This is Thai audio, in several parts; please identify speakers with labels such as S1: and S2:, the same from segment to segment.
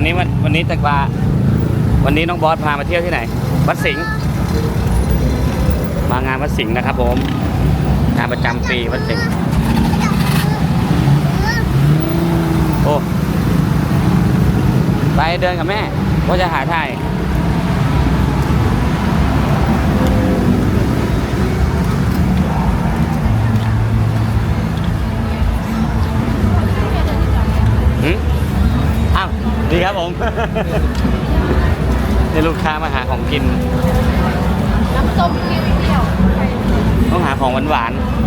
S1: วันนี้วันวันนี้ตะกวาวันนี้น้องบอสพามาเที่ยวที่ไหน วัดสิงห์มางานวัดสิงห์นะครับผมงานประจำปีวัดสิงห์โอ้ไปเดินกับแม่ว่าจะหาถ่ายหืมอ้าวดี ครับผมนี่ลูกค้ามาหาของกิน
S2: น้ำส้มเปรี้ยว
S1: ต้องหาของหวานๆ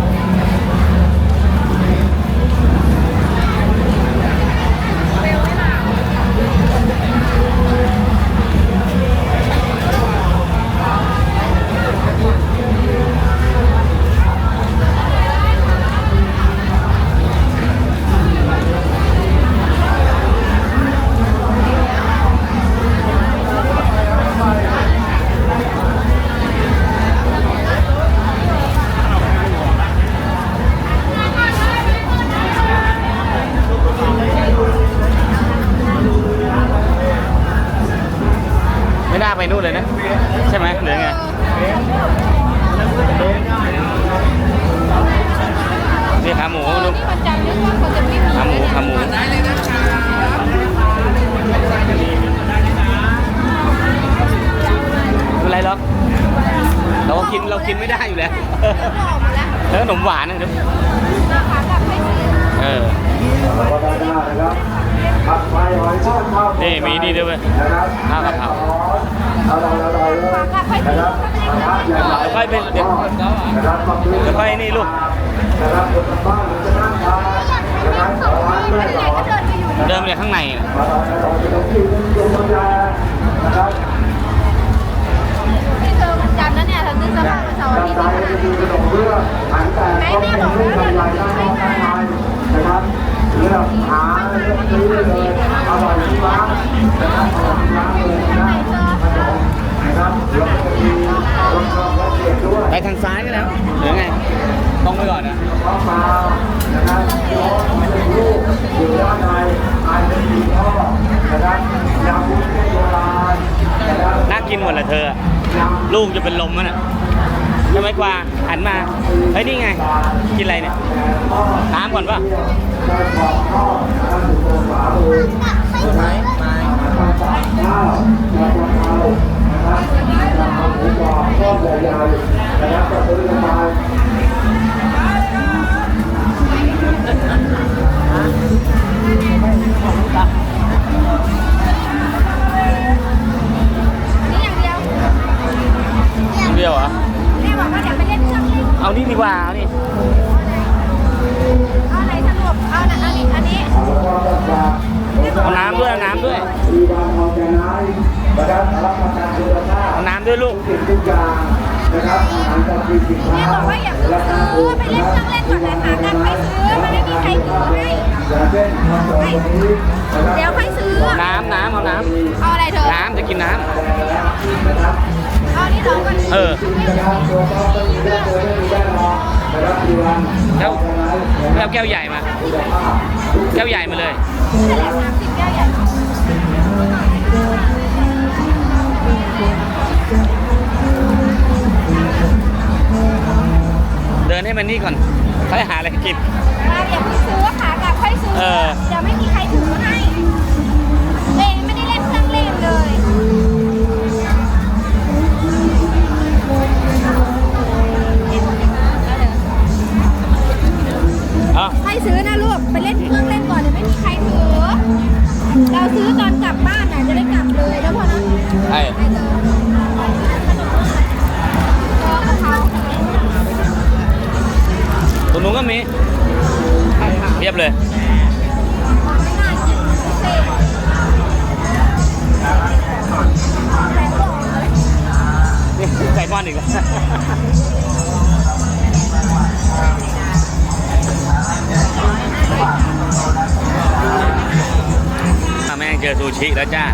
S1: ข
S2: นม
S1: หวานนะเดี๋ยว
S2: ราคากลับให้ซื้อ
S1: เออ
S3: ก็ได้ได้นะครับผัดไฟหอยทอดข้าว
S1: นี่มีนี่ด้วยเว้ย
S3: นะครับ
S1: ข้าวกะเพรา
S3: อร่อยอร่อยเลยนะครับกระทะใหญ่ๆ
S1: ค่อยเป็นเดี๋ยว
S3: นะครับขอบคุณ
S1: เดี๋ยวค่อยนี่ลูก
S3: นะครับคนทางบ้านจะนั่งทานนะครับขอร้านแม่
S2: ไม่
S3: ห
S2: ได้
S3: รอ
S2: ก็เดินไปอยู่
S1: เดินไปเลยข้างในน่ะ
S3: มาต่อไปต่อไปที่ยมยานะครับ
S2: สื้อผ้ามาเสาร์อาทิตย์
S3: ใจ
S2: นี่ขนา
S3: จะ
S2: ด
S3: ดู
S2: นี้
S3: ขนมเบื้องหันแต่ก็ไม่รู้ทำไรนั่มองานนะครับเลือกหาเลือกซื้อเลยอร่อยที่ร้านนะครับอร่อยที่ร้านเลยนะครับแล้วก็มีรสชาติและเกียรติด้วย
S1: ไปทางซ้ายก็แล้วหรือไงตรงไปก่อนนะ
S3: ข้าวปลานะครับย้อนเป็นลูกอยู่ด้านในอาจจะมีพ่อนะครับยำวุ้นโบราณนะครับ
S1: น่ากินหมดเลยเธอ ลูกจะเป็นลมมั้นอะ ใช่ไมกวาหันมาเฮ้ยนี่ไง กินอะไรเนี่ยน้ำก่อนป่ะ
S3: ได้ของพ่
S1: ไม้
S3: นะครับ
S2: แก้วให
S1: ญ่มาเลย
S2: สามสิบแก้วใหญ่
S1: เดินให้มันนี่ก่อนเขาจะหาอะไรกิน
S2: มาอย่าเพิ่งซื้อขากลับค่อยซื้อ
S1: เออ
S2: เดี๋ยวไม่มีใครถือให้ เอ๋อให้ซื้อนะลูก ไปเล่นเครื่องเล่นก่อนเดี๋ยวไม่มีใครถือ เราซื้อตอนกลับบ้านน่ะจะได้กลับเลยแล้วพอนะ
S1: ไอ้
S2: ให้เธอเออกะเพรา
S1: ตรงนู้นก็มีเรียบเลย
S2: ไม่น่ากินเสร็จแต่ก็ออกมาเลย
S1: นี่ไก่ก้อนอีกแล้ว อะแม่งเจอซูชิแล้วจ้า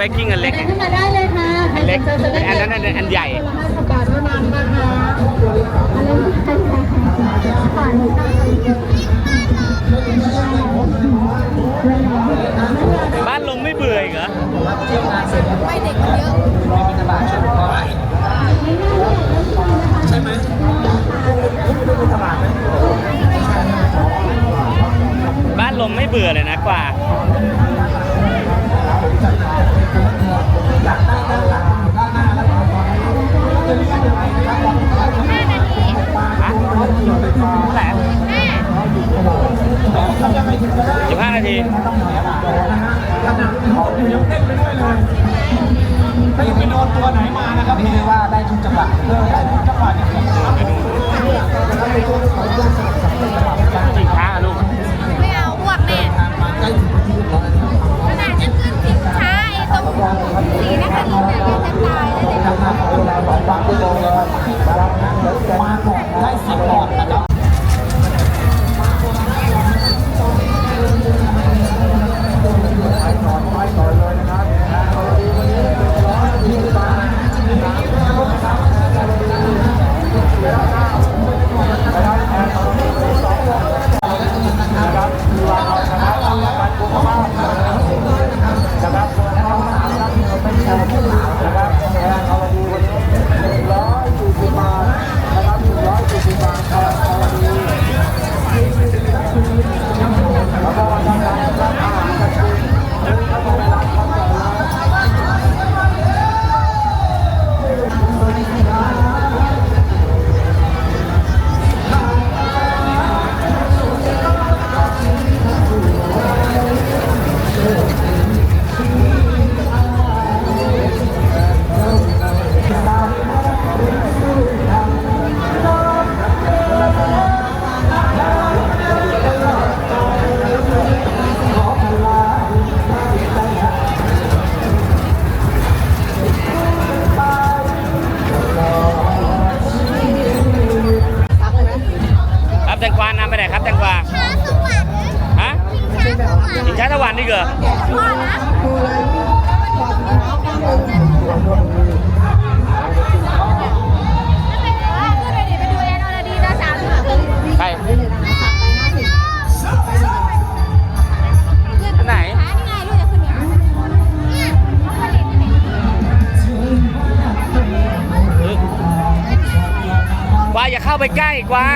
S1: ไวกิ้งอันเล็ก
S4: ขึ้นมาได้เลยค่ะใคร
S1: เล็ก
S4: จะเจอจะได้
S1: อันนั้นอันนั้นอันใหญ่
S4: ละห้าสิบบาทเท่านั้นนะคะอันนั้นใครใครใครผ่านหนึ่งตั้งใจ
S1: บ้านลงไม่เบื่ออีกเหรอ
S3: ไปเด็กมันเยอะ
S1: บ้านลมไม่เบื่อเลยนะกว่า
S3: ห้
S5: กวา
S1: อ
S3: ย่าเข้า
S1: ไปใกล้กวา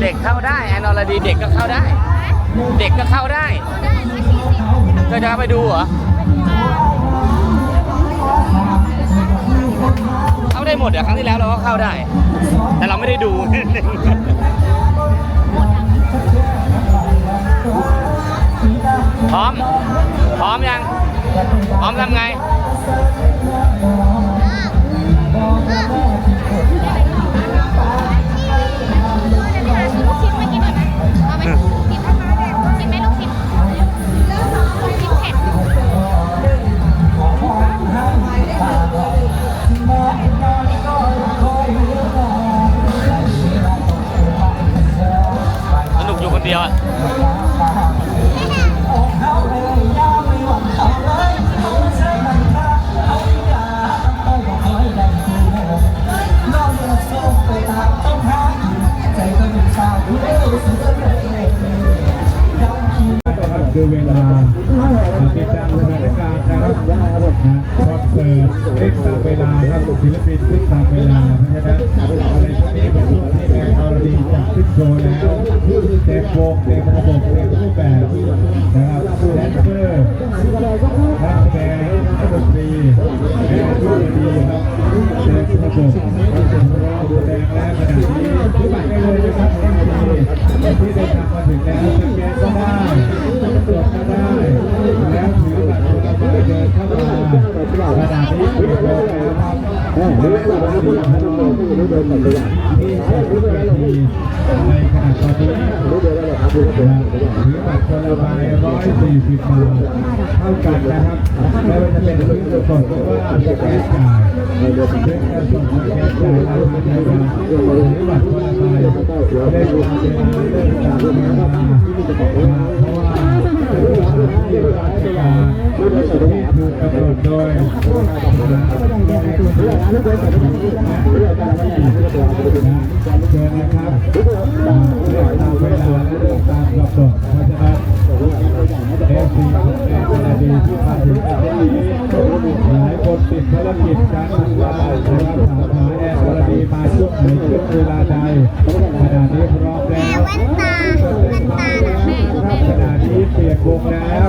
S1: เด็กเข้าได้แอนอรดีเด็กก็เข้าได้ เด็กก็เข้าได้
S3: ได้ร้อยสี่สิบ
S1: เธอจะไปดูเหรอ เข้าได้หมดอะครั้งที่แล้วเราก็เข้าได้ แต่เราไม่ได้ดูพร้อม พร้อมยัง พร้อมทำไง คือ
S6: เวลาติดตามสถานการณ์นะครับคอนเสิร์ตติดตามเวลาครับศิลปินติดตามเวลาเพราะฉะนั้นในช่วงนี้เป็นช่วงที่แอนอรดีจะขึ้นโชว์แล้วเต็มวงเต็มระบบเต็มรูปแบบนะครับแดนเซอร์นักแสดง ดนตรีแนวรุ่นดีครับแสดงระบบครับมรอดูแดงและขณะนี้ทุกท่านได้เลยนะครับท่ที่ได้ทำมาถึงแล้วแกนก็ได้ตรวจก็ได้ เวลาเพราะว่า ที่ราชการที่ถูกกำหนดโดยเชิญนะครับตามเวลาและเลือกตามกำหนดเพราะฉะนั้น เอฟซีคนแรกคนดีที่มาถึงตรงนี้หลายคนติดภารกิจการทำงานนะครับถามหาแอนอรดีมาช่วงไหนช่วงเวลาใดขณะนี้พร้อมแล้ว
S3: แว่นตาแว่นตาน่ะแม่
S6: ขณะนี้เปียนวงแล้ว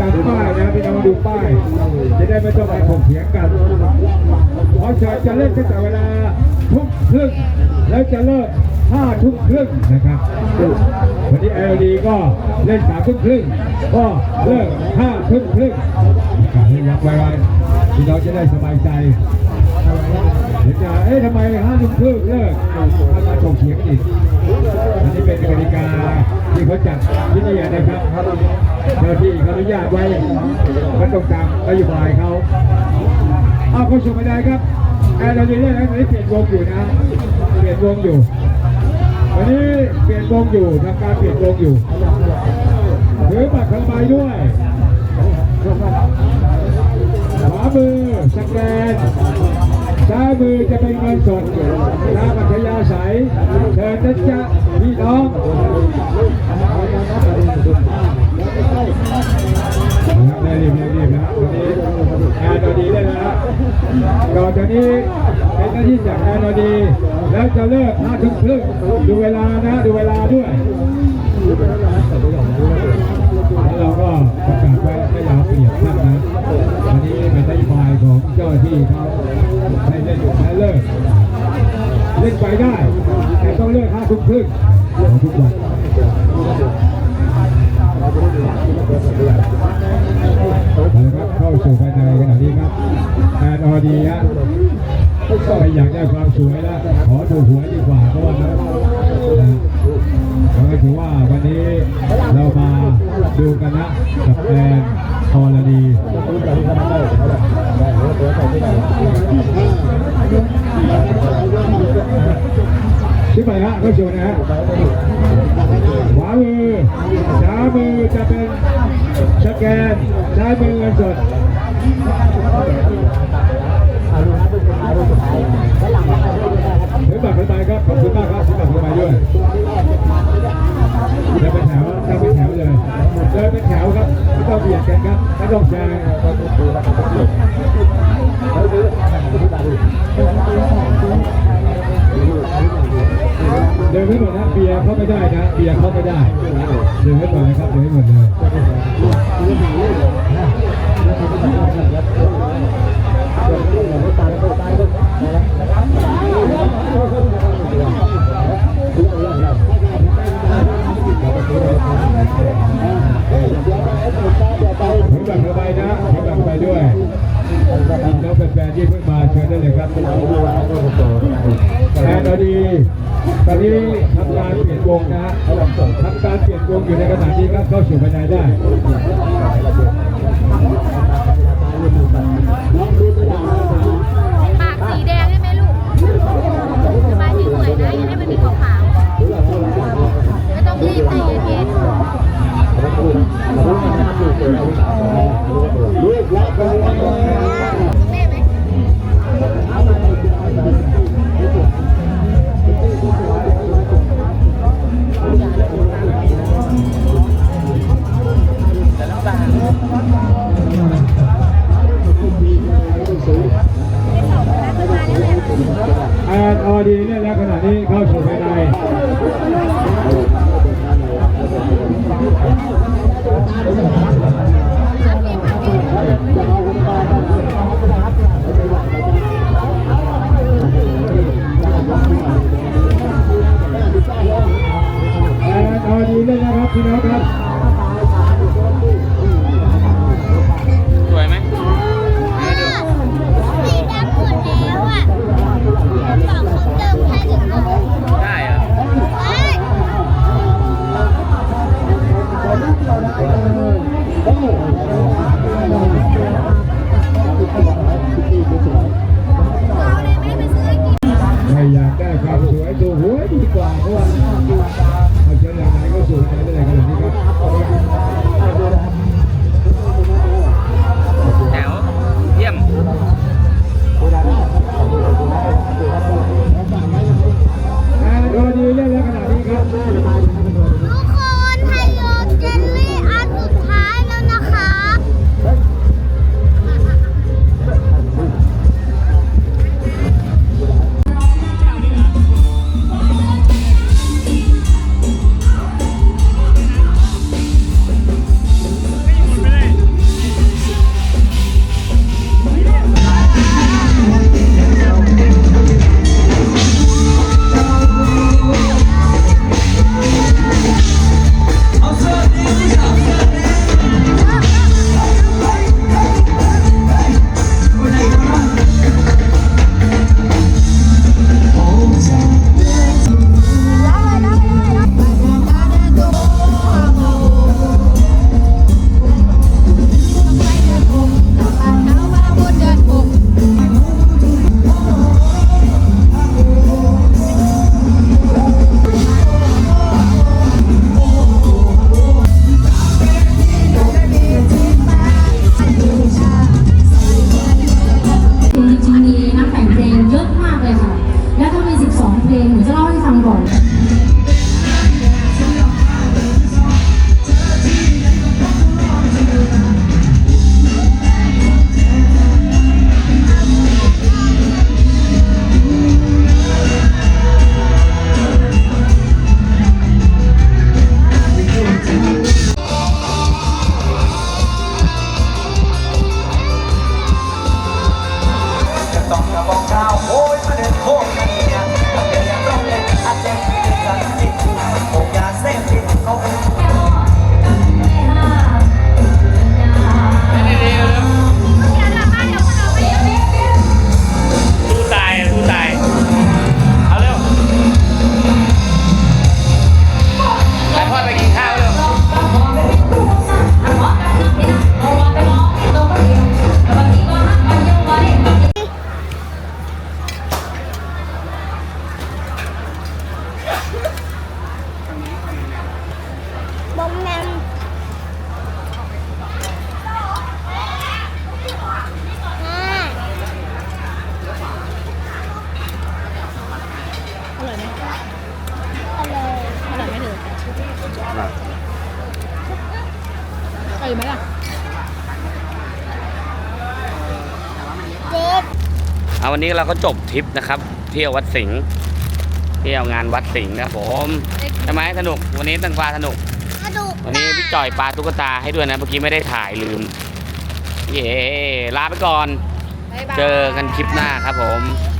S6: ตามป้ายนะพี่น้อง
S3: ดู
S6: ป้าย จะได้ไม่ต้องไปถกเถียงกันคอนเสิร์ตจะเล่นตั้งแต่เวลาทุ่มครึ่งแล้วจะเลิกห้าทุ่มครึ่งนะครับวันนี้เอลดีก็เล่นสามทุ่มครึ่งก็เลิกห้าทุ่มครึ่งการให้ยักไว้พี่น้องจะได้สบายใจเดี๋ยวจะเอ๊ะทำไมห้าทุ่มครึ่งเลิกถ้ามาถกเถียงอีก อันนี้เป็นกติกาที่เขาจัดที่นี่นะครับเจ้าที่เขาอนุญาตไว้ก็ต้องตามนโยบายเขาเอาเขาชมไม่ได้ครับแอร์เราจะเรียกนะตอนนี้เปลี่ยนวงอยู่นะเปลี่ยนวงอยู่วันนี้เปลี่ยนวงอยู่ทำการเปลี่ยนวงอยู่ถือบัตรคาราบายด้วยขวามือสแกน ซ้ายมือจะเป็นเงินสดตามอัธยาศัยเชิญนะจ๊ะพี่น้องได้รีบรีบนะวันนี้งานเราดีได้แล้วนะต่อจากนี้เป็นหน้าที่จากงานเราดีแล้วจะเลิกห้าทุ่มครึ่งดูเวลานะดูเวลาด้วยแล้วเราก็ประกาศไว้ไม่อยาวเปลี่ยนท่านนี้เป็นนโยบายของ เจ้าหน้าที่เขาให้เล่นและเลิกเล่นไปได้ แต่ต้องเลิกห้าทุ่มครึ่งของทุกวันนะครับเข้าสู่ภายในขณะนี้ครับแอนออดีฮะไม่อยากได้ความสวยแล้วขอดูหัวดีกว่าเพราะว่านะนะก็ถือว่าวันนี้เรามาดูกันนะกับแอน อรดีขึ้นไปฮะก็ชวนนะฮะขวามือซ้ายมือจะเป็นสแกนซ้ายมือเงินสดถือบัตรไปครับขอบคุณมากครับถือบัตรไปด้วย เดินเป็นแถวเดินเป็นแถวเลยเดินเป็นแถวครับไม่ต้องเบียดกันครับไม่ต้องแซงเดินไม่หมดนะเบียร์เข้าไม่ได้นะเบียร์เข้าไม่ได้เดินให้หมดเลยครับเดินให้หมดเลย ถือบัตรไปนะถือบัตรไปด้วยแล้วแฟนๆที่เพิ่งมาเชิญได้เลยครับแอนอดีตอนนี้ทำการเปลี่ยนวงนะฮะทำการเปลี่ยนวงอยู่ในขณะนี้ครับเข้าสู่ภายในได้
S3: ปากสีแดงได้ไหม
S1: วันนี้เราก็จบทริปนะครับ เที่ยววัดสิงห์เที่ยวงานวัดสิงห์นะครับผมใช่ไหมสนุกวันนี้ตังปลาสนุก
S3: กระดูก
S1: วันนี้พี่จ่อยปลาตุ๊กตาให้ด้วยนะเมื่อกี้ไม่ได้ถ่ายลืม เย้ลาไปก่อน
S3: บ๊ายบาย
S1: เจอกันคลิปหน้าครับผม
S3: บ